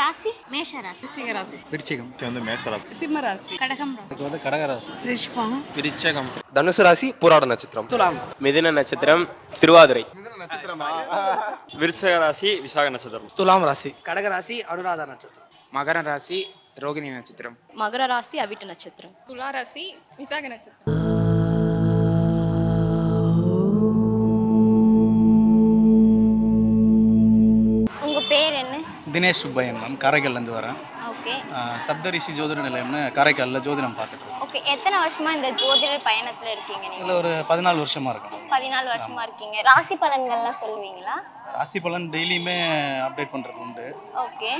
ராசி? மேஷ ராசி சிங்கராசி விருச்சிகம். இது வந்து மேசராசி சிம்மராசி. கடகம் இது வந்து கடகராசி. ரிஷிபம். விருச்சகம். தனுசு ராசி போராட நட்சத்திரம். துலாம். மிதுன நட்சத்திரம் திருவாதிரை. விருச்சக ராசி விசாக நட்சத்திரம். துலாம் ராசி. கடகராசி அனுராதா நட்சத்திரம். மகர ராசி ரோகிணி நட்சத்திரம். மகர ராசி அவிட்ட நட்சத்திரம். துலா ராசி விசாக நட்சத்திரம். தினேஷ் சுப்பையன் மேம் காரைக்கால்லேருந்து வரேன். ஓகே. சப்தரிஷி ஜோதிட நிலையம்னு காரைக்காலில் ஜோதிடம் பார்த்துட்டு இருக்கோம். ஓகே எத்தனை வருஷமா இந்த ஜோதிடர் பயணத்துல இருக்கீங்க இதில் ஒரு பதினாலு வருஷமாக இருக்கணும் பதினாலு வருஷமா இருக்கீங்க. ராசி பலன்கள்லாம் சொல்லுவீங்களா? ராசி பலன் டெய்லியுமே அப்டேட் பண்ணுறது உண்டு. ஓகே.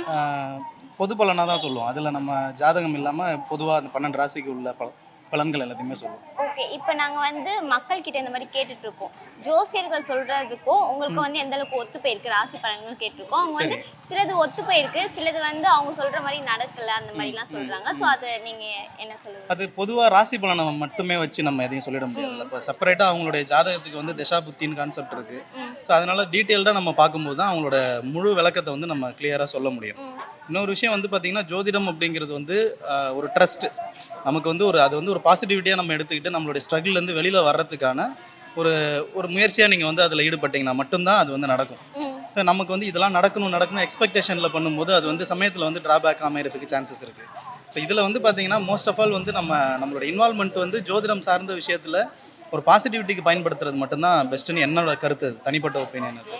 பொது பலனாக தான் சொல்லுவோம். அதில் நம்ம ஜாதகம் இல்லாமல் பொதுவாக அந்த பன்னெண்டு ராசிக்கு உள்ள பல பலன்கள் எல்லாத்தையுமே சொல்லுவோம் ஓகே இப்போ நாங்க வந்து மக்கள் கிட்ட இந்த மாதிரி கேட்டுட்டு இருக்கோம் ஜோசியர்கள் சொல்றதுக்கும் உங்களுக்கு வந்து எந்த அளவுக்கு ஒத்து போயிருக்கு ராசி பலன்கள் கேட்டிருக்கோம். அவங்க வந்து சிலது ஒத்து போயிருக்கு சிலது வந்து அவங்க சொல்ற மாதிரி நடக்கல அந்த மாதிரிலாம் சொல்றாங்க. ஸோ அதை நீங்க என்ன சொல்லுவீங்க? அது பொதுவாக ராசி பலனை மட்டுமே வச்சு நம்ம எதையும் சொல்லிட முடியாது இப்போ செப்பரேட்டாக அவங்களுடைய ஜாதகத்துக்கு வந்து திசா புத்தின்னு கான்செப்ட் இருக்குது ஸோ அதனால டீட்டெயில்டாக நம்ம பார்க்கும்போது தான் அவங்களோட முழு விளக்கத்தை வந்து நம்ம கிளியராக சொல்ல முடியும். இன்னொரு விஷயம் வந்து பார்த்தீங்கன்னா ஜோதிடம் அப்படிங்கிறது வந்து ஒரு ட்ரஸ்ட் நமக்கு வந்து ஒரு அது வந்து ஒரு பாசிட்டிவிட்டியாக நம்ம எடுத்துக்கிட்டு நம்மளுடைய ஸ்ட்ரகிள்லேருந்து வெளியில் வர்றதுக்கான ஒரு ஒரு முயற்சியாக நீங்கள் வந்து அதில் ஈடுபட்டீங்கன்னா மட்டும்தான் அது வந்து நடக்கும். ஸோ நமக்கு வந்து இதெல்லாம் நடக்கணும் நடக்கணும் எக்ஸ்பெக்டேஷனில் பண்ணும்போது அது வந்து சமயத்தில் வந்து ட்ராபேக் அமையறதுக்கு சான்சஸ் இருக்குது ஸோ இதில் வந்து பார்த்தீங்கன்னா மோஸ்ட் ஆஃப் ஆல் வந்து நம்ம நம்மளோட இன்வால்மெண்ட் வந்து ஜோதிடம் சார்ந்த விஷயத்தில் ஒரு பாசிட்டிவிட்டிக்கு பயன்படுத்துறது மட்டும்தான் பெஸ்ட்டுன்னு என்னோட கருத்து. அது, தனிப்பட்ட ஒப்பீனியன் அது.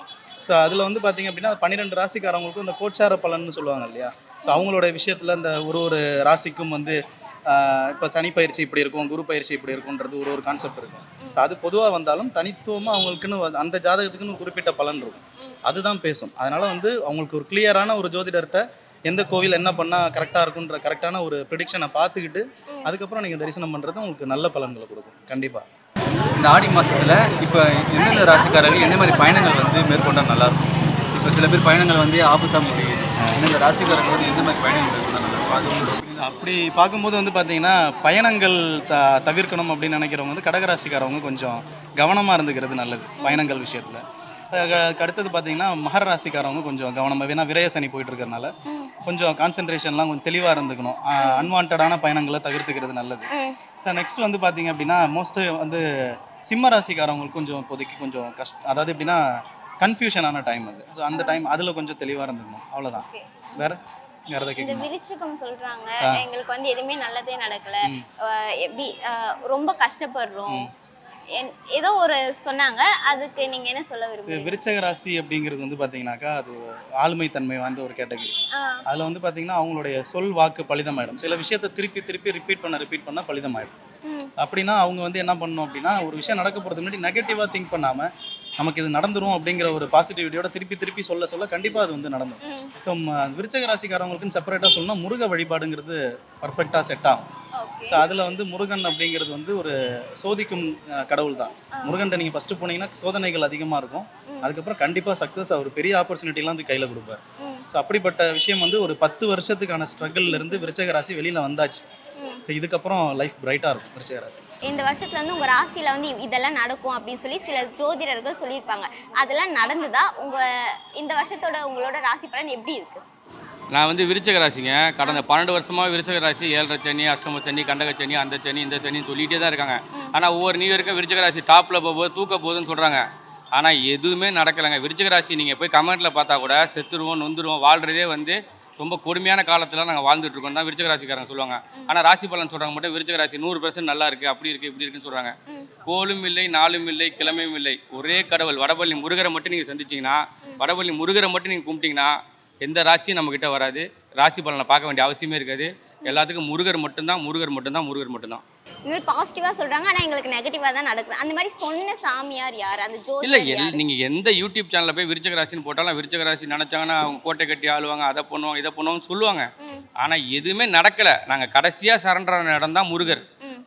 ஸோ அதில் வந்து பார்த்தீங்க அப்படின்னா பன்னிரெண்டு ராசிக்காரவங்களுக்கும் இந்த கோச்சார பலன்னு சொல்லுவாங்க இல்லையா? ஸோ அவங்களோட விஷயத்தில் இந்த ஒரு ஒரு ராசிக்கும் வந்து இப்போ சனி பயிற்சி இப்படி இருக்கும் குரு பயிற்சி இப்படி இருக்கும்ன்றது ஒரு ஒரு கான்செப்ட் இருக்கும். ஸோ அது பொதுவாக வந்தாலும் தனித்துவமாக அவங்களுக்குன்னு அந்த ஜாதகத்துக்குன்னு குறிப்பிட்ட பலன் இருக்கும். அதுதான் பேசும். அதனால் வந்து அவங்களுக்கு ஒரு கிளியரான ஒரு ஜோதிடர்கிட்ட எந்த கோவில் என்ன பண்ணால் கரெக்டாக இருக்குன்ற கரெக்டான ஒரு ப்ரிடிக்ஷனை பார்த்துக்கிட்டு அதுக்கப்புறம் நீங்கள் தரிசனம் பண்ணுறது உங்களுக்கு நல்ல பலன்களை கொடுக்கும். கண்டிப்பாக இந்த ஆடி மாதத்தில் இப்போ எந்தெந்த ராசிக்காரர்கள் எந்த மாதிரி பயணங்கள் வந்து மேற்கொண்டால் நல்லாயிருக்கும்? இப்போ சில பேர் பயணங்கள் வந்து ஆபத்தாக முடியுது. எந்தெந்த ராசிக்காரர்கள் வந்து எந்த மாதிரி பயணங்கள் மேற்கொண்டா அப்படி பார்க்கும்போது வந்து பார்த்தீங்கன்னா பயணங்கள் த தவிர்க்கணும் அப்படின்னு நினைக்கிறவங்க வந்து கடகராசிக்காரவங்க கொஞ்சம் கவனமாக இருந்துக்கிறது நல்லது பயணங்கள் விஷயத்தில். அடுத்தது பார்த்தீங்கன்னா மகர ராசிக்காரவங்க கொஞ்சம் கவனமாக ஏன்னா விரய சனி போயிட்டு இருக்கறனால கொஞ்சம் கான்சென்ட்ரேஷன்லாம் கொஞ்சம் தெளிவாக இருந்துக்கணும். அன்வான்டான பயணங்களை தவிர்த்துக்கிறது நல்லது. சார் நெக்ஸ்ட் வந்து பார்த்தீங்க அப்படின்னா மோஸ்ட்டு வந்து சிம்ம ராசிக்காரவங்களுக்கு கொஞ்சம் இப்போதைக்கு கொஞ்சம் கஷ்ட அதாவது எப்படின்னா கன்ஃபியூஷனான டைம் அது. ஸோ அந்த டைம் அதில் கொஞ்சம் தெளிவாக இருந்துக்கணும். அவ்வளோதான் வேற? இந்த விருச்சிகம் சொல்றாங்க. எங்களுக்கு வந்து எதுவுமே நல்லதே நடக்கல. எப்படி ரொம்ப கஷ்டப்படுறோம். ஏதோ ஒரு சொன்னாங்க. அதுக்கு நீங்க என்ன சொல்ல விரும்புறீங்க? விருச்சக ராசி அப்படிங்கிறது வந்து பார்த்தீங்கன்னா அது ஆளுமை தன்மை வாய்ந்த ஒரு கேட்டகரி. அதில் வந்து பார்த்தீங்கன்னா அவங்களுடைய சொல் வாக்கு பலிதமாயிடும். சில விஷயத்தை திருப்பி திருப்பி ரிப்பீட் பண்ண ரிப்பீட் பண்ண பலிதமாயிடும். அப்படின்னா அவங்க வந்து என்ன பண்ணணும் அப்படின்னா ஒரு விஷயம் நடக்க போகிறது முன்னாடி நெகட்டிவாக திங்க் பண்ணாமல் நமக்கு இது நடந்துரும் அப்படிங்கிற ஒரு பாசிட்டிவிட்டியோட திருப்பி திருப்பி சொல்ல சொல்ல கண்டிப்பாக அது வந்து நடந்துரும். ஸோ விருச்சக ராசிக்காரவங்களுக்குன்னு செப்பரேட்டாக சொல்லணும்னா முருக வழிபாடுங்கிறது பர்ஃபெக்டாக செட் ஆகும். ஸோ அதில் வந்து முருகன் அப்படிங்கிறது வந்து ஒரு சோதிக்கும் கடவுள் தான் முருகன்ட்ட நீங்கள் ஃபஸ்ட்டு போனீங்கன்னா சோதனைகள் அதிகமாக இருக்கும். அதுக்கப்புறம் கண்டிப்பாக சக்ஸஸ் அவர் பெரிய ஆப்பர்ச்சுனிட்டிலாம் வந்து கையில் கொடுப்பார். ஸோ அப்படிப்பட்ட விஷயம் வந்து ஒரு பத்து வருஷத்துக்கான இருந்து விருச்சக ராசி வெளியில் வந்தாச்சு. ஸோ இதுக்கப்புறம் லைஃப் பிரைட்டாக இருக்கும் விருச்சக ராசி. இந்த வருஷத்துல வந்து உங்க ராசியில வந்து இதெல்லாம் நடக்கும் அப்படின்னு சொல்லி சில ஜோதிடர்கள் சொல்லியிருப்பாங்க. அதெல்லாம் நடந்துதா? உங்க இந்த வருஷத்தோட உங்களோட ராசி பலன் எப்படி இருக்கு? நான் வந்து விருச்சக ராசிங்க. கடந்த பன்னெண்டு வருஷமாக விருச்சக ராசி ஏழரை சனி அஷ்டம சனி கண்டக சனி அந்த சனி இந்த சனின்னு சொல்லிகிட்டே தான் இருக்காங்க. ஆனால் ஒவ்வொரு நியூ இயருக்கும் விருச்சக ராசி டாப்பில் போகும்போது தூக்க போகுதுன்னு சொல்கிறாங்க ஆனால் எதுவுமே நடக்கலைங்க. விருச்சக ராசி நீங்கள் போய் கமெண்ட்டில் பார்த்தா கூட செத்துருவோம் நொந்துருவோம் வாழ்கிறதே வந்து ரொம்ப கொடுமையான காலத்தில் நாங்கள் வாழ்ந்துட்டு இருக்கோம் தான் விருச்சக ராசிக்காரங்க சொல்லுவாங்க. ஆனால் ராசி பலன் சொல்கிறாங்க மட்டும் விருச்சக ராசி நூறு பெர்சன்ட் நல்லா இருக்குது அப்படி இருக்குது இப்படி இருக்குன்னு சொல்கிறாங்க கோலும் இல்லை நாளும் இல்லை கிழமையும் இல்லை. ஒரே கடவுள் வடபள்ளி முருகரை மட்டும் நீங்கள் சந்திச்சிங்கன்னா வடபள்ளி முருகரை மட்டும் நீங்கள் கும்பிட்டீங்கன்னா எந்த ராசியும் நம்மக்கிட்ட வராது. ராசி பலனை பார்க்க வேண்டிய அவசியமே இருக்காது. எல்லாத்துக்கும் முருகர் மட்டும்தான் முருகர் மட்டும்தான் முருகர் மட்டும்தான். இந்த மாதிரி பாசிட்டிவா சொல்றாங்க ஆனா எங்களுக்கு நெகட்டிவா தான் நடக்குது. அந்த மாதிரி சொன்ன சாமியார் யார்? அந்த இல்லை ஜோதிடர் எல் நீங்கள் எந்த யூடியூப் சேனலில் போய் விருச்சக ராசின்னு போட்டாலும் விருச்சக ராசி நினச்சாங்கன்னா அவங்க கோட்டை கட்டி ஆளுவாங்க அதை பண்ணுவாங்க இதை பண்ணுவாங்கன்னு சொல்லுவாங்க. ஆனால் எதுவுமே நடக்கலை. நாங்கள் கடைசியாக சரண்டர் ஆன இடம் தான் முருகர்.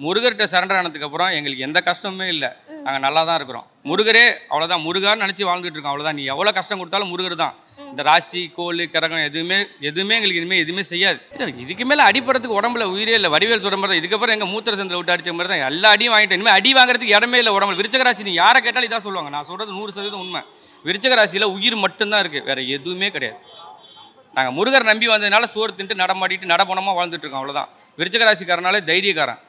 முருகர்கிட்ட சரண்டர் ஆனதுக்கப்புறம் எங்களுக்கு எந்த கஷ்டமுமே இல்லை. நாங்கள் நல்லா தான் இருக்கிறோம். முருகரே அவ்வளோதான் முருகான்னு நினச்சி வாழ்ந்துட்டு இருக்கோம். அவ்வளோதான் நீ எவ்வளோ கஷ்டம் கொடுத்தாலும் முருகர் தான். இந்த ராசி கோல் கிரகம் எதுவுமே எதுவுமே எங்களுக்கு இனிமேல் எதுவுமே செய்யாது. இதுக்கு மேலே அடிப்படுறதுக்கு உடம்புல உயிரே இல்லை. வடிவேல் சொல்கிற மாதிரி இதுக்கப்புறம் எங்கள் மூத்திர சந்தில் விட்டு அடிச்ச மாதிரி தான். எல்லா அடியும் வாங்கிட்டேன். இனிமேல் அடி வாங்குறதுக்கு இடமே இல்லை உடம்புல. விருச்சக ராசி நீ யாரை கேட்டாலும் இதான் சொல்லுவாங்க. நான் சொல்கிறது நூறு சதவீதம் உண்மை. விருச்சக ராசியில் உயிர் மட்டும்தான் இருக்குது வேற எதுவுமே கிடையாது. நாங்கள் முருகர் நம்பி வந்ததுனால சோறு தின்ட்டு நடமாடிட்டு நடப்பணமாக வாழ்ந்துட்டு இருக்கோம். அவ்வளோதான் விருச்சக ராசிக்காரனாலே தைரியக்காரன்.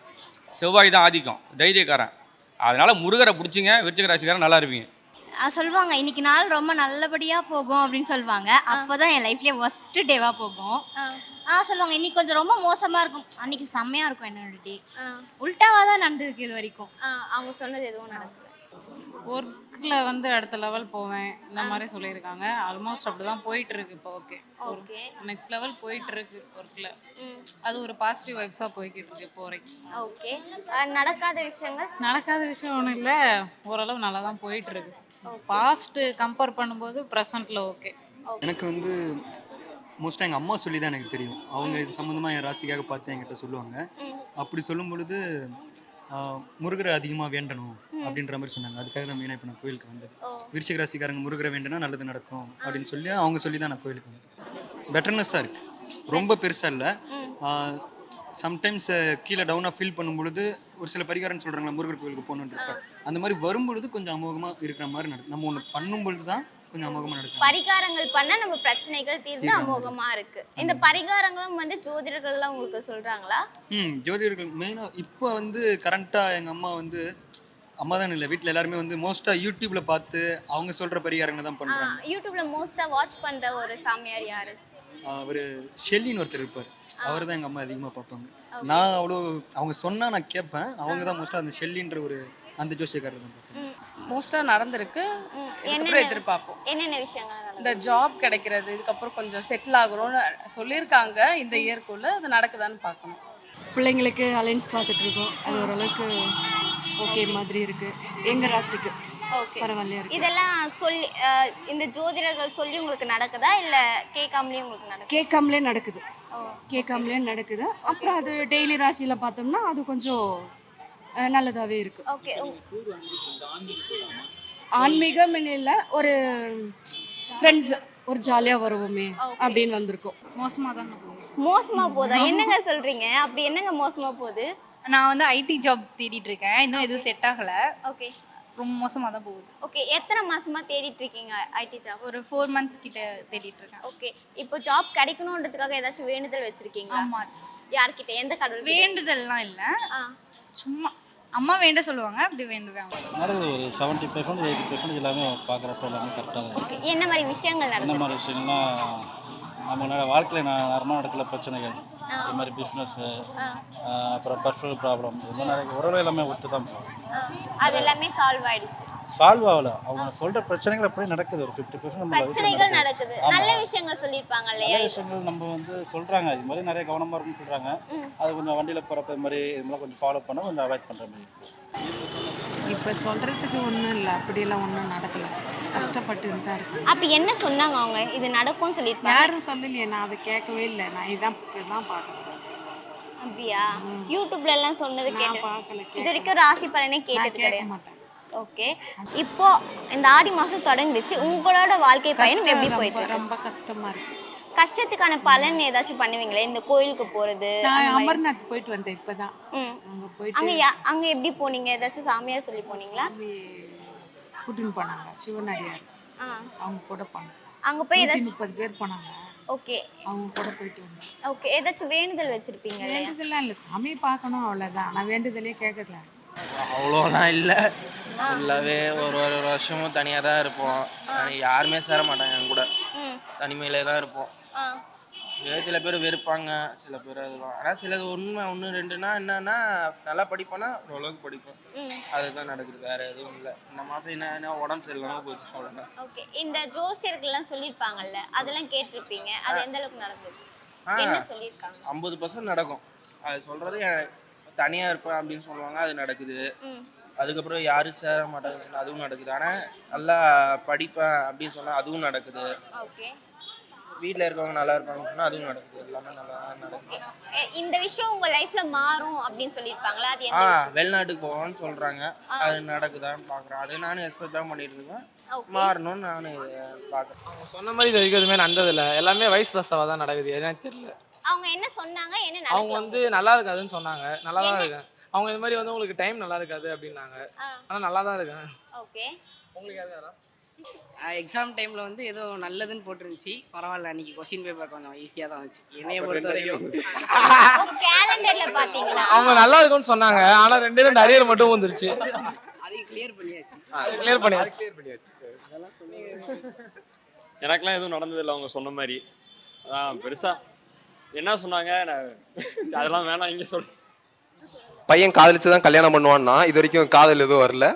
செவ்வாய் தான் ஆதிக்கம். தைரியக்காரன். அதனால முருகரை பிடிச்சிங்க விருச்சக ராசிக்காரன் நல்லா இருப்பீங்க. ஆ, சொல்லுவாங்க இன்னைக்கு நாள் ரொம்ப நல்லபடியா போகும் அப்படின்னு சொல்லுவாங்க. அப்பதான் என் லைஃப்லயே ஒஸ்ட் டேவா போகும். ஆ. சொல்லுவாங்க இன்னைக்கு கொஞ்சம் ரொம்ப மோசமா இருக்கும். அன்னைக்கு செம்மையா இருக்கும் என்னோட டே ஆ, உல்டாவா தான் நடந்திருக்கு இது வரைக்கும். அவங்க சொன்னது எதுவும் நடக்கல. ஒர்க்கில் வந்து அடுத்த லெவல் போவேன். இந்த மாதிரி சொல்லியிருக்காங்க. ஆல்மோஸ்ட் அப்படி தான் போயிட்டு இருக்கு இப்போ ஓகே ஓகே நெக்ஸ்ட் லெவல் போயிட்டு இருக்கு ஒர்க்கில் அது ஒரு பாசிட்டிவ் வைப்ஸாக போய்கிட்டு இருக்கு இப்போ வரைக்கும். ஓகே நடக்காத விஷயங்கள்? நடக்காத விஷயம் ஒன்றும் இல்லை. ஓரளவு நல்லா தான் போயிட்டு இருக்கு பாஸ்ட்டு கம்பேர் பண்ணும்போது ப்ரெசண்ட்டில் ஓகே எனக்கு வந்து மோஸ்ட்டாக எங்கள் அம்மா சொல்லி தான் எனக்கு தெரியும். அவங்க இது சம்மந்தமாக என் ராசிக்காக பார்த்து என்கிட்ட சொல்லுவாங்க. அப்படி சொல்லும் பொழுது முருகரை அதிகமாக வேண்டணும். அப்படின்ற மாதிரி சொன்னாங்க. அதுக்காக தான் மெயினாக இப்போ நான் கோயிலுக்கு வந்தது. விருச்சிக ராசிக்காரங்க முருகரை வேண்டினா நல்லது நடக்கும் அப்படின்னு சொல்லி அவங்க சொல்லி தான் நான் கோயிலுக்கு வந்தேன். பெட்டர்னஸாக இருக்குது ரொம்ப பெருசாக இல்லை. சம்டைம்ஸ் கீழே டவுனாக ஃபீல் பண்ணும் பொழுது ஒரு சில பரிகாரம் சொல்கிறாங்களா முருகர் கோயிலுக்கு இருப்பேன் அந்த மாதிரி வரும் பொழுது கொஞ்சம் அமோகமாக இருக்கிற மாதிரி நடக்கும். நம்ம ஒன்று பண்ணும் பொழுது தான் கொஞ்சம் அமோகமாக நடக்கும். பரிகாரங்கள் பண்ணா நம்ம பிரச்சனைகள் தீர்ந்து அமோகமா இருக்கு. இந்த பரிகாரங்களும் வந்து ஜோதிடர்கள்லாம் உங்களுக்கு சொல்றாங்களா? ம் ஜோதிடர்கள் மெயினாக இப்போ வந்து கரண்ட்டாக எங்கள் அம்மா வந்து அம்மா தான் இல்லை. வீட்டில் எல்லாருமே வந்து மோஸ்ட்டாக யூடியூப்பில் பார்த்து அவங்க சொல்கிற பரிகாரங்களை தான் பண்ணுறாங்க யூடியூப்ல மோஸ்டா வாட்ச் பண்ற ஒரு சாமியார் யாரு? அவர் ஷெல்லின்னு ஒருத்தர் இருப்பார். அவர் தான் எங்கள் அம்மா அதிகமாக பார்ப்பாங்க. நான் அவ்வளோ அவங்க சொன்னால் நான் கேட்பேன். அவங்க தான் மோஸ்ட்டாக அந்த ஷெல்லின்ற ஒரு அந்த ஜோசியக்காரர் தான் பார்ப்பேன் மோஸ்ட்டாக நடந்திருக்கு. இதுக்கப்புறம் என்னென்ன எதிர்பார்ப்போம். என்னென்ன விஷயங்கள்? இந்த ஜாப் கிடைக்கிறது இதுக்கப்புறம் கொஞ்சம் செட்டில் ஆகுறோம்னு சொல்லியிருக்காங்க. இந்த இயர்க்குள்ள அது நடக்குதான்னு பார்க்கணும். பிள்ளைங்களுக்கு அலைன்ஸ் பார்த்துட்டு இருக்கோம். அது ஓரளவுக்கு ஓகே மாதிரி இருக்கு. எங்க ராசிக்கு? ஓகே பரவாயில்லையா இருக்கு? இதெல்லாம் சொல்லி இந்த ஜோதிடர்கள் சொல்லி உங்களுக்கு நடக்குதா? இல்ல கேட்காமலே உங்களுக்கு நடக்குதா? கேட்காமலே நடக்குது. ஓ. கேட்காமலே நடக்குது. அப்புறம் அது டெய்லி ராசியில பார்த்தோம்னா அது கொஞ்சம் அஹ், நல்லதாவே இருக்கு. ஓகே ஆன்மீகம் இல்லை ஒரு ஃப்ரெண்ட்ஸ் ஒரு ஜாலியாக வருவோமே அப்படின்னு வந்திருக்கோம். மோசமாக தான் போகும் மோசமா போதா? என்னங்க சொல்றீங்க? அப்படி என்னங்க மோசமா போகுது? நான் வந்து ஐடி ஜாப் தேடிட்டு இருக்கேன் இன்னும் எதுவும் செட் ஆகல. ஓகே ரொம்ப மோசமா தான் போகுது. ஓகே எத்தனை மாசமா தேடிட்டு இருக்கீங்க ஐடி ஜாப் ஒரு ஃபோர் மந்த்ஸ் கிட்ட தேடிட்டு இருக்கேன் ஓகே இப்போ ஜாப் கிடைக்கணுன்றதுக்காக ஏதாச்சும் வேண்டுதல் வச்சிருக்கீங்களா? ஆமா. யார்கிட்ட எந்த கடவுள் வேண்டுதல்லாம் இல்லை. ஆ. சும்மா அம்மா வேண்ட சொல்லுவாங்க அப்படி வேண்டுவேன் நடக்குது ஒரு செவன்ட்டி பர்சன்ட் எயிட்டி பர்சன்ட் எல்லாமே பார்க்குறப்ப எல்லாமே கரெக்டாக ஓகே என்ன மாதிரி விஷயங்கள் என்ன நடக்குது மாதிரி விஷயங்கள்னா நம்மளோட வாழ்க்கையில் நான் நடக்கல பிரச்சனைகள். இது மாதிரி பிஸ்னஸ்ஸு அப்புறம் பர்சனல் ப்ராப்ளம் இது மாதிரி நிறைய உறவு எல்லாமே ஒத்து தான் அது எல்லாமே சால்வ் ஆயிடுச்சு. சால்வ் ஆகல. அவங்க சொல்கிற பிரச்சனைகள் அப்படியே நடக்குது. ஒரு ஃபிஃப்டி பர்சன்ட் நம்ம பிரச்சனைகள் நடக்குது. நல்ல விஷயங்கள் சொல்லியிருப்பாங்க இல்லையா நிறைய விஷயங்கள் நம்ம வந்து சொல்கிறாங்க இது மாதிரி நிறைய கவனமாக இருக்குன்னு சொல்கிறாங்க அது கொஞ்சம் வண்டியில் போகிறப்ப இது மாதிரி இது மாதிரி கொஞ்சம் ஃபாலோ பண்ண கொஞ்சம் அவாய்ட் பண்ணுற மாதிரி இப்போ சொல்றதுக்கு ஒன்றும் இல்லை. அப்படியெல்லாம் ஒன்றும் நடக்கல. கஷ்டப்பட்டு தான் இருக்கேன் அப்படி என்ன சொன்னாங்க அவங்க? இது நடக்கும்னு சொல்லியிருப்பாங்க. யாரும் சொல்லலையே நான் அதை கேட்கவே இல்லை. நான் இதான் இதுதான் பார்க்குறேன் அப்படியா? யூடியூப்ல எல்லாம் சொன்னது கேட்டு பார்க்கல இது வரைக்கும் ராசி பலனே கேட்டது கிடையாது. ஓகே. இப்போ இந்த ஆடி மாசம் தொடங்குச்சு. உங்களோட வாழ்க்கை பயணம் எப்படி போயிட்டு ரொம்ப கஷ்டமா இருக்கு. கஷ்டத்துக்கான பலன் ஏதாச்சும் பண்ணுவீங்களே? இந்த கோயிலுக்கு போறது அமர்நாத் போயிட்டு வந்தேன் இப்பதான். அங்க போயிட்டு அங்க அங்க எப்படி போனீங்க? ஏதாச்சும் சாமியார் சொல்லி போனீங்களா? கூட்டின்னு போனாங்க. சிவனடியார். ஆ. அவங்க கூட போனாங்க. அங்க போய் ஏதாச்சும் முப்பது பேர் போனாங்க. ஓகே. அவங்க கூட போயிட்டு வந்தேன் ஓகே. ஏதாச்சும் வேண்டுதல் வச்சிருப்பீங்க இல்லையா? வேண்டுதலாம் இல்லை. சாமியை பார்க்கணும் அவ்வளோதான் நான் வேண்டுதலே கேட்கல. அவ்வளோலாம் இல்லை. ஃபுல்லாகவே ஒரு ஒரு வருஷமும் தனியாக தான் இருப்போம் யாருமே சேர மாட்டாங்க என் கூட. ம். தனிமையிலே தான் இருப்போம். சில பேர் வெறுப்பாங்க சில பேர் அதுதான் ஆனால் சிலது உண்மை ஒன்று ரெண்டுனா என்னன்னா நல்லா படிப்பேன்னா ஓரளவுக்கு படிப்பேன். ம். அதுதான் நடக்குது வேற எதுவும் இல்லை. இந்த மாதம் என்ன என்ன உடம்பு சரியில்லாமல் போச்சு அவ்வளோதான் ஓகே. இந்த ஜோசியர்கள்லாம் சொல்லியிருப்பாங்கல்ல அதெல்லாம் கேட்டிருப்பீங்க. அது எந்த அளவுக்கு நடந்தது. என்ன சொல்லியிருக்காங்க? ஐம்பது பர்சன்ட் நடக்கும். அது சொல்கிறது தனியாக இருப்பேன் அப்படின்னு சொல்லுவாங்க அது நடக்குது. அதுக்கப்புறம் யாரும் சேர மாட்டாங்கன்னு அதுவும் நடக்குது. ஆனால் நல்லா படிப்பேன் அப்படின்னு சொன்னால் அதுவும் நடக்குது. ஓகே. வீட்டில் இருக்கவங்க நல்லா இருப்பாங்கன்னு அதுவும் நடக்குது. எல்லாமே நல்லா தான் நடக்குது. இந்த விஷயம் உங்க லைஃப்ல மாறும் அப்படின்னு சொல்லியிருப்பாங்களா? அது ஆ வெளிநாட்டுக்கு போவோம்னு சொல்கிறாங்க அது நடக்குதான்னு பார்க்குறேன் அது நானும் எக்ஸ்பெக்ட் தான் பண்ணிட்டு இருக்கேன். மாறணும்னு நானும் பார்க்குறேன். அவங்க சொன்ன மாதிரி இது வரைக்கும் எதுவுமே நடந்ததில்ல. எல்லாமே வயசு வசவாக தான் நடக்குது. எனக்கு தெரியல. அவங்க என்ன சொன்னாங்க? என்ன அவங்க வந்து நல்லா இருக்காதுன்னு சொன்னாங்க. நல்லா தான் இருக்கேன். அவங்க இது மாதிரி வந்து உங்களுக்கு டைம் நல்லா இருக்காது அப்படின்னாங்க. ஆனால் நல்லா தான் இருக்கேன். ஓகே உங்களுக்கு யார் யாரா? எக்ஸாம் டைமில் வந்து ஏதோ நல்லதுன்னு போட்டிருந்துச்சு. பரவாயில்ல அன்னைக்கு கொஸ்டின் பேப்பர் கொஞ்சம் ஈஸியாக தான் வந்துச்சு. என்னைய பொறுத்த வரைக்கும் கேலண்டர்ல பாத்தீங்களா? அவங்க நல்லா இருக்கும்னு சொன்னாங்க. ஆனால் ரெண்டே ரெண்டு அரியர் மட்டும் வந்துருச்சு. அதையும் கிளியர் பண்ணியாச்சு. கிளியர் பண்ணியாச்சு. அதெல்லாம் சொல்லி எனக்கெல்லாம் எதுவும் நடந்ததில்லை அவங்க சொன்ன மாதிரி. அதான் பெருசாக என்ன சொன்னாங்க? நான் அதெல்லாம் வேணாம் இங்கே சொல் பையன் காதலிச்சு தான் கல்யாணம் பண்ணுவான்னா இது வரைக்கும் காதல் எதுவும் வரல.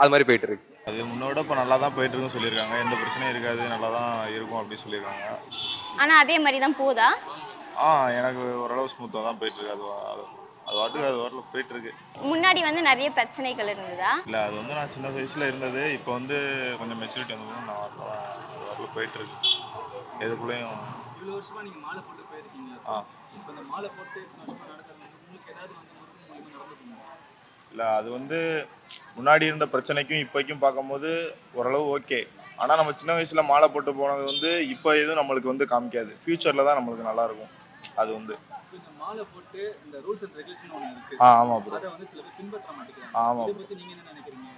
அது மாதிரி போயிட்டு இருக்கு. அது முன்னோட இப்போ நல்லா தான் போயிட்டு இருக்குன்னு சொல்லியிருக்காங்க. எந்த பிரச்சனையும் இருக்காது நல்லா தான் இருக்கும் அப்படின்னு சொல்லியிருக்காங்க. ஆனா அதே மாதிரி தான் போதா ஆ எனக்கு ஓரளவு ஸ்மூத்தாக தான் போயிட்டு இருக்கு அது வா- அது அது வாட்டுக்கு அது வரல போயிட்டு இருக்கு முன்னாடி வந்து நிறைய பிரச்சனைகள் இருந்ததா? இல்லை அது வந்து நான் சின்ன வயசுல இருந்தது. இப்போ வந்து கொஞ்சம் மெச்சூரிட்டி வந்தது நான் வரல அது வரல போயிட்டு இருக்கு எதுக்குள்ளேயும் இவ்வளோ வருஷமா நீங்கள் மாலை போட்டு போயிருக்கீங்க. ஆ. இப்போ இந்த மாலை போட்டு இத்தனை வருஷமா நடக்கிறது உங்களுக்கு ஏதாவது வந்து முருகன் மூலியமா நடந்துருக்குங்களா இல்லை அது வந்து முன்னாடி இருந்த பிரச்சனைக்கும் இப்போக்கும் பார்க்கும்போது ஓரளவு ஓகே. ஆனால் நம்ம சின்ன வயசுல மாலை போட்டு போனது வந்து இப்போ எதுவும் நம்மளுக்கு வந்து காமிக்காது. ஃப்யூச்சரில் தான் நம்மளுக்கு நல்லா இருக்கும் அது வந்து. இப்போ இந்த மாலை போட்டு இந்த ரூல்ஸ் அண்ட் ரெகுலேஷன் ஒன்று இருக்கு. ஆ ஆமாம் ப்ரோ அதை வந்து சில பேர் பின்பற்ற மாட்டேங்கிறாங்க. ஆமாம் இதை பற்றி நீங்கள் என்ன நினைக்கிறீங்க?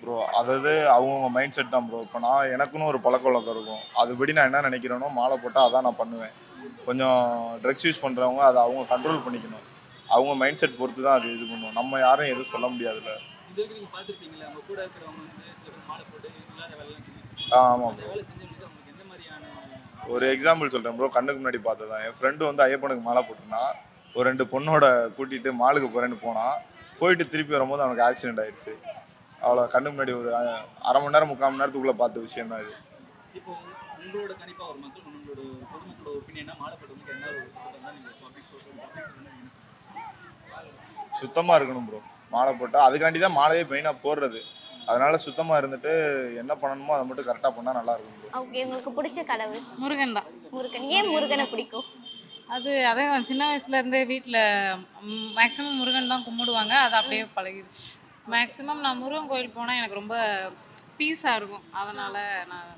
ப்ரோ அதாவது அவங்கவுங்க மைண்ட் செட் தான் ப்ரோ இப்போ நான் எனக்குன்னு ஒரு பழக்க வழக்கம் இருக்கும். அதுபடி நான் என்ன நினைக்கிறேனோ மாலை போட்டால் அதான் நான் பண்ணுவேன். கொஞ்சம் ட்ரக்ஸ் யூஸ் பண்ணுறவங்க அதை அவங்க கண்ட்ரோல் பண்ணிக்கணும். அவங்க மைண்ட் செட் பொறுத்து தான் அது இது பண்ணும். நம்ம யாரும் எதுவும் சொல்ல முடியாதுல்ல. ஆ ஆமாம் ப்ரோ ஒரு எக்ஸாம்பிள் சொல்கிறேன் ப்ரோ கண்ணுக்கு முன்னாடி பார்த்ததான் என் ஃப்ரெண்டு வந்து ஐயப்பனுக்கு மாலை போட்டுனா ஒரு ரெண்டு பொண்ணோட கூட்டிகிட்டு மாலுக்கு போகிறேன்னு போனான் போயிட்டு திருப்பி வரும்போது அவனுக்கு ஆக்சிடென்ட் ஆயிடுச்சு அவ்வளோ கண்ணுக்கு முன்னாடி ஒரு அரை மணி நேரம் முக்கால் மணி நேரத்துக்குள்ளே பார்த்த விஷயம் தான் இது. இப்போ உங்களோட கணிப்பாக ஒரு மக்கள் உங்களோட பொதுமக்களோட ஒப்பீனியனா மாலை போட்டவங்களுக்கு என்ன ஒரு சப்போர்ட் தான் நீங்கள் பப்ளிக் சோஷியல் பப்ளிக் சுத்தமாக இருக்கணும் ப்ரோ மாலை போட்டால் அதுக்காண்டி தான் மாலையே மெயினாக போடுறது. அதனால சுத்தமாக இருந்துட்டு என்ன பண்ணணுமோ அதை மட்டும் கரெக்டாக பண்ணால் நல்லா இருக்கும் ப்ரோ ஓகே உங்களுக்கு பிடிச்ச கடவுள் முருகன் தான். முருகன். ஏன் முருகனை பிடிக்கும்? அது அதே தான் சின்ன வயசுலேருந்தே வீட்டில் மேக்ஸிமம் முருகன் தான் கும்பிடுவாங்க. அது அப்படியே பழகிடுச்சு மேக்ஸிமம் நான் முருகன் கோயில் போனால் எனக்கு ரொம்ப பீஸாக இருக்கும். அதனால் நான்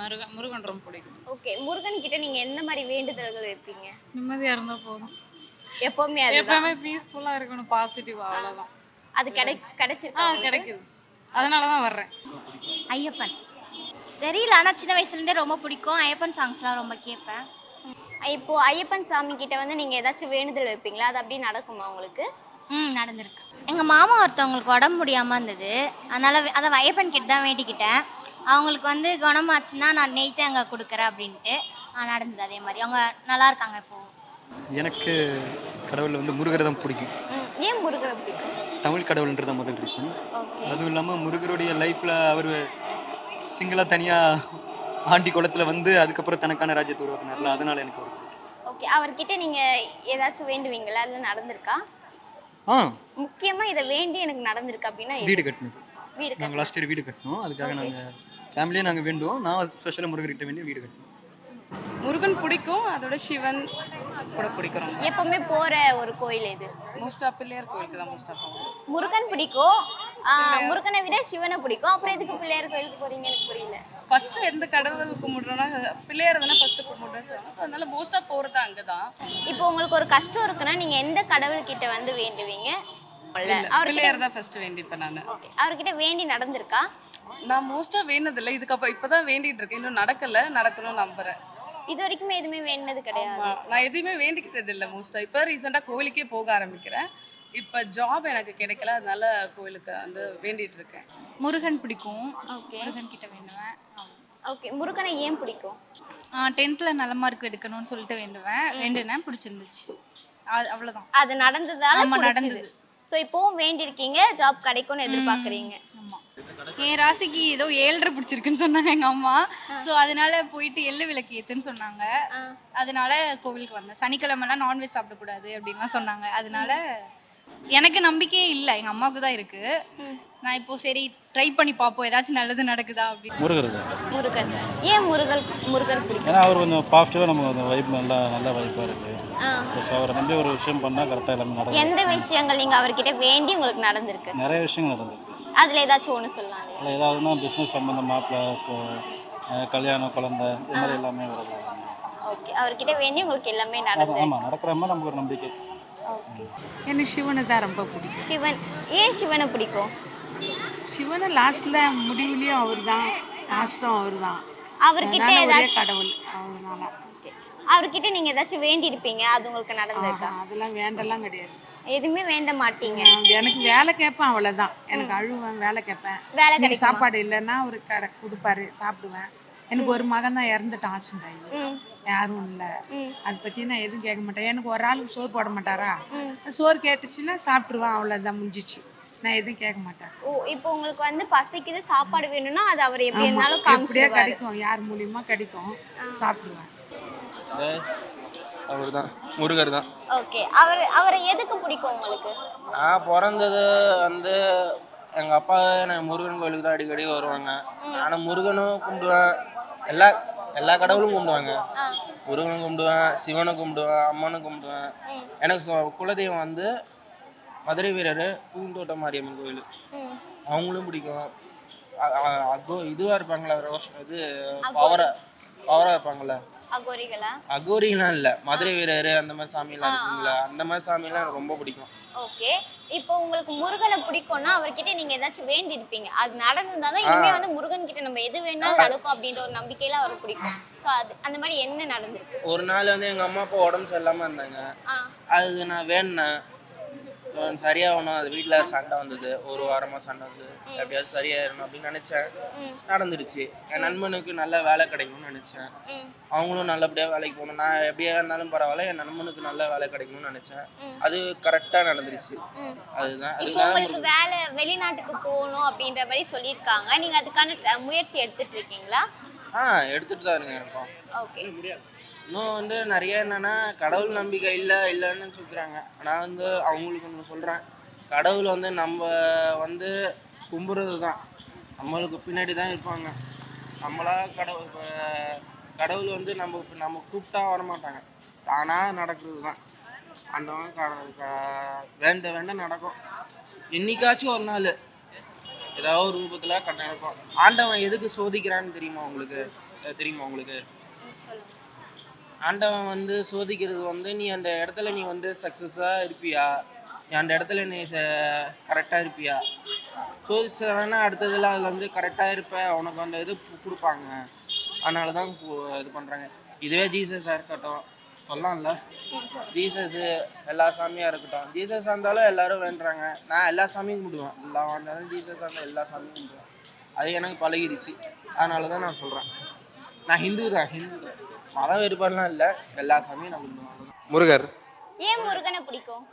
முருகன் முருகன் ரொம்ப பிடிக்கும். ஓகே முருகன் கிட்ட நீங்க எந்த மாதிரி வேண்டுதல்கள் வைப்பீங்க? நிம்மதியாக இருந்தால் போதும். எப்பவுமே எப்பவுமே பீஸ்ஃபுல்லாக இருக்கணும் பாசிட்டிவ் அவ்வளோதான் அது கிடை கிடைச்சிருக்கா உங்களுக்கு? கிடைக்குது. அதனால தான் வர்றேன். ஐயப்பன். தெரியல ஆனால் சின்ன வயசுலேருந்தே ரொம்ப பிடிக்கும். ஐயப்பன் சாங்ஸ்லாம் ரொம்ப கேட்பேன். இப்போ ஐயப்பன் சாமி கிட்ட வந்து நீங்க ஏதாச்சும் வேண்டுதல் வைப்பீங்களா? அது அப்படியே நடக்குமா உங்களுக்கு? ம் நடந்திருக்கு. எங்கள் மாமா ஒருத்தவங்களுக்கு உடம்பு முடியாமல் இருந்தது. அதனால் அதை ஐயப்பன் கிட்ட தான் வேண்டிக்கிட்டேன். அவங்களுக்கு வந்து குணமாச்சுன்னா நான் நெய் தேங்காய் கொடுக்குறேன் அப்படின்ட்டு. நடந்தது அதே மாதிரி. அவங்க நல்லா இருக்காங்க இப்போ. எனக்கு கடவுள் வந்து முருகரை தான் பிடிக்கும். ஏன் பிடிக்கும்? தமிழ் கடவுள்ன்றது தான் முதல் ரீசன் அதுவும் இல்லாமல் முருகருடைய லைஃப்பில் அவர் சிங்கிளாக தனியாக ஆண்டி குளத்தில் வந்து அதுக்கப்புறம் தனக்கான ராஜ்யத்தை உருவாக்குனார்ல அதனால எனக்கு பிடிக்கும். ஓகே அவர்கிட்ட நீங்க ஏதாச்சும் வேண்டுவீங்களா? அது நடந்திருக்கா? ஆ. முக்கியமா இதை வேண்டி எனக்கு நடந்திருக்கு அப்படின்னா? வீடு கட்டினது வீடு நாங்கள் லாஸ்ட் இயர் வீடு கட்டினோம். அதுக்காக நாங்கள் ஃபேமிலியே நாங்கள் வேண்டுவோம். நான் ஸ்பெஷலாக முருகர்கிட்ட வேண்டி வீடு கட்டினோம் முருகன் பிடிக்கும் அதோட சிவன் கூட பிடிக்கும் எப்பவுமே போற ஒரு கோயில் இது மோஸ்ட்டாக பிள்ளையார் கோயிலுக்கு தான் மோஸ்ட்டாக போவோம். முருகன் பிடிக்கும். முருகனை விட சிவனை பிடிக்கும். அப்புறம் எதுக்கு பிள்ளையார் கோயிலுக்கு போறீங்க எனக்கு புரியல. ஃபர்ஸ்ட் எந்த கடவுள் கும்பிடுறோம்னா பிள்ளையார் தானே ஃபர்ஸ்ட் கும்பிடுறேன்னு சொல்லுவாங்க. ஸோ அதனால மோஸ்ட்டாக போகிறது அங்கே தான். இப்போ உங்களுக்கு ஒரு கஷ்டம் இருக்குன்னா நீங்க எந்த கடவுள் கிட்ட வந்து வேண்டுவீங்க? பிள்ளையார் தான் ஃபர்ஸ்ட் வேண்டிப்பேன் நான். அவர்கிட்ட வேண்டி நடந்திருக்கா? நான் மோஸ்ட்டாக வேண்டதில்லை. இதுக்கப்புறம் இப்போ தான் வேண்டிட்டு இருக்கேன். இன்னும் நடக்கலை நடக்கணும்னு நம்புறேன். இது வரைக்குமே எதுவுமே வேண்டது கிடையாது. நான் எதுவுமே வேண்டிக்கிட்டது இல்லை மோஸ்ட்டாக இப்போ ரீசெண்டாக கோவிலுக்கே போக ஆரம்பிக்கிறேன். இப்போ ஜாப் எனக்கு கிடைக்கல. அதனால கோவிலுக்கு வந்து வேண்டிட்டு இருக்கேன். முருகன் பிடிக்கும். ஓகே முருகன் கிட்ட வேண்டுவேன். ஓகே முருகனை ஏன் பிடிக்கும்? டென்த்தில் நல்ல மார்க் எடுக்கணும்னு சொல்லிட்டு வேண்டுவேன். வேண்டுனேன். பிடிச்சிருந்துச்சு. அது அவ்வளோதான் அது நடந்ததால ஆமா, பிடிச்சது. நடந்தது. ஸோ இப்போவும் வேண்டியிருக்கீங்க. ஜாப் கிடைக்கும்னு எதிர்பார்க்குறீங்க. என் ராசிக்கு ஏதோ ஏழரை பிடிச்சிருக்குன்னு சொன்னாங்க எங்கள் அம்மா. ஸோ அதனால போயிட்டு எள்ளு விளக்கு ஏற்றுன்னு சொன்னாங்க. அதனால கோவிலுக்கு வந்தேன். சனிக்கிழமெல்லாம் நான்வெஜ் சாப்பிடக்கூடாது அப்படின்லாம் சொன்னாங்க. அதனால எனக்கு நம்பிக்கையே இல்லை. எங்கள் அம்மாவுக்கு தான் இருக்கு. நான் இப்போ சரி ட்ரை பண்ணி பார்ப்போம். ஏதாச்சும் நல்லது நடக்குதா அப்படின்னு. முருகர் முருகன் ஏன் முருகர் பிடிக்கும் ஏன்னா அவர் கொஞ்சம் பாசிட்டிவாக நமக்கு அந்த வைப் நல்லா நல்ல வைப்பாக இருக்குது ஆ. ஸோ அவரை நம்பி ஒரு விஷயம் பண்ணால் கரெக்டாக எல்லாமே நடக்கும். எந்த விஷயங்கள் நீங்க அவர்கிட்ட வேண்டி உங்களுக்கு நடந்திருக்கு? நிறைய விஷயங்கள் நடந்திருக்கு. அதுல ஏதாச்சும் ஒன்று சொல்லலாம் அதில் ஏதாவதுனா பிஸ்னஸ் சம்மந்தமாக ப்ளஸ் கல்யாணம் குழந்தை இது மாதிரி எல்லாமே வருது ஓகே. அவர்கிட்ட வேண்டி உங்களுக்கு எல்லாமே நடந்து ஆமாம் நடக்கிற மாதிரி நமக்கு ஒரு நம்பிக்கை. எனக்கு சிவனை தான் ரொம்ப பிடிக்கும். சிவன் ஏன் சிவனை பிடிக்கும்? சிவனை லாஸ்ட்ல முடிவுலயும் அவர் தான் லாஸ்டும் அவர் தான் அவர்கிட்ட ஏதாச்சும் கடவுள் அதனால அவர்கிட்ட நீங்க ஏதாச்சும் வேண்டி இருப்பீங்க அது உங்களுக்கு நடந்திருக்கா? அதெல்லாம் வேண்டெல்லாம் கிடையாது. எதுவுமே வேண்ட மாட்டீங்க. எனக்கு வேலை கேட்பேன் அவ்வளோதான் எனக்கு அழுவேன் வேலை கேட்பேன். வேலை கிடைக்குமா? சாப்பாடு இல்லைன்னா அவர் கடை கொடுப்பாரு சாப்பிடுவேன். எனக்கு ஒரு மகன் தான் இறந்துட்டான் ம். யாரும் இல்லை. அதை பற்றி நான் எதுவும் கேட்க மாட்டேன். எனக்கு ஒரு ஆளுக்கு சோறு போட மாட்டாரா? சோறு கேட்டுச்சுன்னா சாப்பிட்ருவேன் அவ்வளோதான் முடிஞ்சிச்சு. நான் எதுவும் கேட்க மாட்டேன். ஓ இப்போ உங்களுக்கு வந்து பசிக்குது சாப்பாடு வேணும்னா அது அவர் எப்படி இருந்தாலும் எப்படியோ கிடைக்கும். யார் மூலியமா கிடைக்கும். சாப்பிடுவேன் அவர் தான். முருகர் தான். ஓகே. அவர் அவரை எதுக்கு பிடிக்கும் உங்களுக்கு? நான் பிறந்தது வந்து எங்கள் அப்பா நான் முருகன் கோயிலுக்கு தான் அடிக்கடி வருவாங்க. ஆனால் முருகனும் கும்பிடுவேன். எல்லா எல்லா கடவுளும் கும்பிடுவாங்க. முருகனும் கும்பிடுவேன் சிவனை கும்பிடுவேன் அம்மனை கும்பிடுவேன். எனக்கு குலதெய்வம் வந்து மதுரை வீரர் பூந்தோட்ட மாரியம்மன் கோயில். அவங்களும் பிடிக்கும். அ- அ- அகோ இதுவாக இருப்பாங்களா ரோஷன் இது பவரா பவராக இருப்பாங்களே அகோரிகளா? அகோரிலாம் இல்லை. மதுரை வீரர் அந்த மாதிரி சாமியெல்லாம் இருக்குங்களா அந்த மாதிரி சாமியெல்லாம் எனக்கு ரொம்ப பிடிக்கும். ஓகே. இப்போ உங்களுக்கு முருகனை பிடிக்கும்னா அவர்கிட்ட நீங்க ஏதாச்சும் வேண்டி இருப்பீங்க அது நடந்திருந்தா தான் இனிமே வந்து முருகன் கிட்ட நம்ம எது வேணாலும் நடக்கும் அப்படின்ற ஒரு நம்பிக்கையில அவரை பிடிக்கும். ஸோ அது அந்த மாதிரி என்ன நடந்திருக்கு? ஒரு நாள் வந்து எங்கள் அம்மா அப்பா உடம்பு சரியில்லாமல் இருந்தாங்க. அது நான் வேணுனேன் அஹ் சரியாகணும். அது வீட்டில் சண்டை வந்தது. ஒரு வாரமாக சண்டை வந்தது. எப்படியாவது சரியாயிடணும் அப்படின்னு நினச்சேன். நடந்துடுச்சு. என் நண்பனுக்கு நல்ல வேலை கிடைக்கும்னு நினச்சேன். அவங்களும் நல்லபடியாக வேலைக்கு போகணும். நான் எப்படியா இருந்தாலும் பரவாயில்ல என் நண்பனுக்கு நல்ல வேலை கிடைக்கணும்னு நினச்சேன். அது கரெக்டாக நடந்துடுச்சு ம். அதுதான். அதுதான் உங்களுக்கு வேலை வெளிநாட்டுக்கு போகணும் அப்படின்ற மாதிரி சொல்லியிருக்காங்க. நீங்க அதுக்கான முயற்சி எடுத்துட்டு இருக்கீங்களா? ஆ எடுத்துகிட்டு தான் இருக்கேன் ஓகே. இன்னும் வந்து நிறைய என்னென்னா கடவுள் நம்பிக்கை இல்லை இல்லைன்னு சொல்கிறாங்க ஆனால் வந்து அவங்களுக்கு ஒன்று சொல்கிறேன் கடவுள் வந்து நம்ம வந்து கும்புறது தான் நம்மளுக்கு பின்னாடி தான் இருப்பாங்க. நம்மளா கடவுள் இப்போ கடவுள் வந்து நம்ம இப்போ நம்ம கூப்பிட்டா வரமாட்டாங்க. தானாக நடக்கிறது தான் ஆண்டவன் கடவுள் க- வேண்ட வேண்ட நடக்கும். இன்னைக்காச்சும் ஒரு நாள் ஏதாவது ஒரு ரூபத்தில் கண்ண நடக்கும் ஆண்டவன் எதுக்கு சோதிக்கிறான்னு தெரியுமா உங்களுக்கு? தெரியுமா உங்களுக்கு? ஆண்டவன் வந்து சோதிக்கிறது வந்து நீ அந்த இடத்துல நீ வந்து சக்ஸஸாக இருப்பியா? நீ அந்த இடத்துல நீ கரெக்டாக இருப்பியா? சோதிச்சவனா அடுத்ததில் அதில் வந்து கரெக்டாக இருப்ப? உனக்கு அந்த இது கொடுப்பாங்க. அதனால தான் இது பண்ணுறாங்க இதுவே ஜீசஸாக இருக்கட்டும். சொல்லலாம்ல. ஜீசஸு எல்லா சாமியாக இருக்கட்டும். ஜீசஸாக இருந்தாலும் எல்லோரும் வேண்டுறாங்க. நான் எல்லா சாமியும் கும்பிடுவேன். எல்லா வந்தாலும் ஜீசஸாக இருந்தால் எல்லா சாமியும் கும்பிடுவேன். அது எனக்கு பழகிடுச்சு அதனால தான் நான் சொல்கிறேன் நான் ஹிந்து தான். ஹிந்து தான். மத வேறுபாடுலாம் இல்லை. எல்லா சாமியும் கும்பிடுவேன் முருகர். ஏன் முருகனை பிடிக்கும்?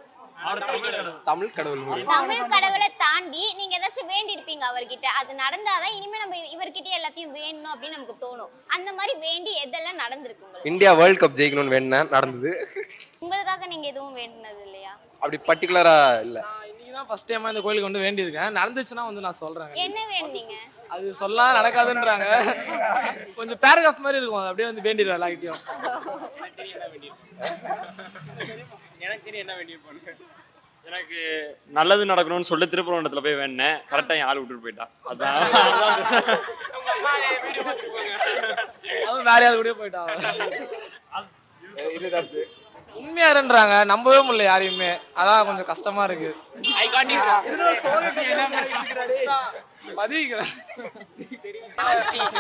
தமிழ் கடவுள் தமிழ் கடவுளை தாண்டி நீங்க ஏதாச்சும் வேண்டி இருப்பீங்க அவர்கிட்ட. அது நடந்தாதான் இனிமே நம்ம இவர்கிட்ட எல்லாத்தையும் வேணும் அப்படின்னு நமக்கு தோணும். அந்த மாதிரி வேண்டி எதெல்லாம் நடந்திருக்கு இந்தியா வேர்ல்ட் கப் ஜெயிக்கணும்னு வேணுனேன் நடந்தது. உங்களுக்காக நீங்க எதுவும் வேண்டினது இல்லையா? அப்படி பர்டிகுலராக இல்லை. இன்னைக்கு தான் ஃபர்ஸ்ட் டைமாக இந்த கோயிலுக்கு வந்து வேண்டியிருக்கேன். நடந்துச்சுன்னா வந்து நான் சொல்கிறேன் என்ன வேணுனீங்க அது சொல்லலாம் நடக்காதுன்றாங்க. கொஞ்சம் பேராகிராஃப் மாதிரி இருக்கும். அது அப்படியே வந்து வேண்டிடுவேன் எல்லாகிட்டையும் எனக்கு தெரியும் என்ன வேண்டியிருப்பானு எனக்கு நல்லது நடக்கணும்னு சொல்லிட்டு திருப்பரங்குன்றத்துல போய் வேணேன் கரெக்டாக என் ஆள் விட்டுட்டு போயிட்டா. அதான். வேற யாரு கூடயே போயிட்டா. இதுதான் உண்மையாருன்றாங்க. நம்பவே முடியல யாரையுமே. அதான் கொஞ்சம் கஷ்டமா இருக்கு.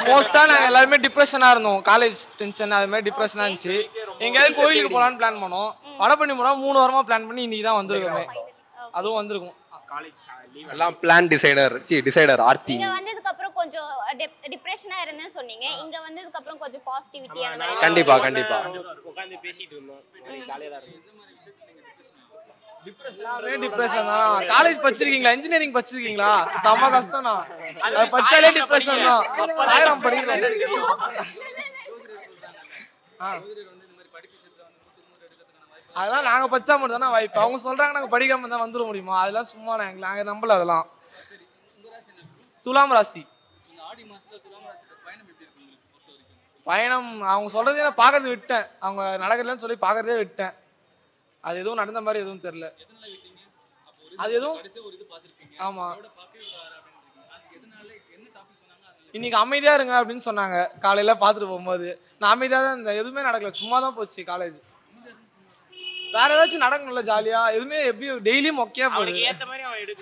மோஸ்டா நாங்க எல்லாருமே டிப்ரெஷனா இருந்தோம். காலேஜ் டென்ஷன் அது மாதிரி டிப்ரெஷனா இருந்துச்சு. எங்கேயாவது கோயிலுக்கு போலான்னு பிளான் பண்ணோம். வட பண்ணி போனா மூணு வாரமா பிளான் பண்ணி இன்னைக்கு தான் வந்திருக்கோமே. அதுவும் வந்திருக்கும். எல்லாம் plan decider C decider Aarthi. இங்க வந்ததுக்கு அப்புறம் கொஞ்சம் டிப்ரெஷனா இருந்தேன்னு சொன்னீங்க. இங்க வந்ததுக்கு அப்புறம் கொஞ்சம் பாசிட்டிவிட்டி அந்த மாதிரி கண்டிப்பா கண்டிப்பா. உட்காந்து பேசிட்டு இருந்தோம் ஜாலியாக தான் டிப்ரெஷன் தான் காலேஜ் படிச்சிருக்கீங்களா? இன்ஜினியரிங் படிச்சிருக்கீங்களா? செம்ம கஷ்டம் தான் அது படிச்சாலே டிப்ரெஷன் தான் ஆயிரம் படிக்கிறேன். ஆ. அதெல்லாம் நாங்க படிச்சா மட்டும் தானே வாய்ப்பு. அவங்க சொல்றாங்க நாங்க படிக்காம தான் வந்துட முடியுமா? அதெல்லாம் சும்மா நாங்க நாங்க நம்பல அதெல்லாம். துலாம் ராசி. பயணம் அவங்க சொல்றதே நான் பார்க்கறது விட்டேன். அவங்க நடக்கிறதுலன்னு சொல்லி பார்க்கறதே விட்டேன். அது எதுவும் நடந்த மாதிரி எதுவும் தெரியல. அது எதுவும் ஆமா. இன்னைக்கு அமைதியா இருங்க அப்படின்னு சொன்னாங்க. காலையில பார்த்துட்டு போகும்போது. நான் அமைதியா தான் இருந்தேன். எதுவுமே நடக்கல. சும்மா தான் போச்சு காலேஜ் வேற ஏதாச்சும் நடக்கணும்ல ஜாலியா? எதுவுமே எப்படி டெய்லியும் மொக்கையா போகுது. ஏத்த மாதிரி அவன் எடுக்க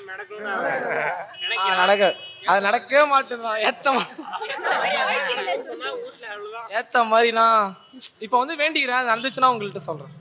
ஆ, நடக்க அது நடக்கவே மாட்டேன் ஏத்த ஏத்த மாதிரினா இப்போ வந்து வேண்டிக்கிறேன். அது நடந்துச்சுன்னா உங்கள்கிட்ட சொல்றேன்.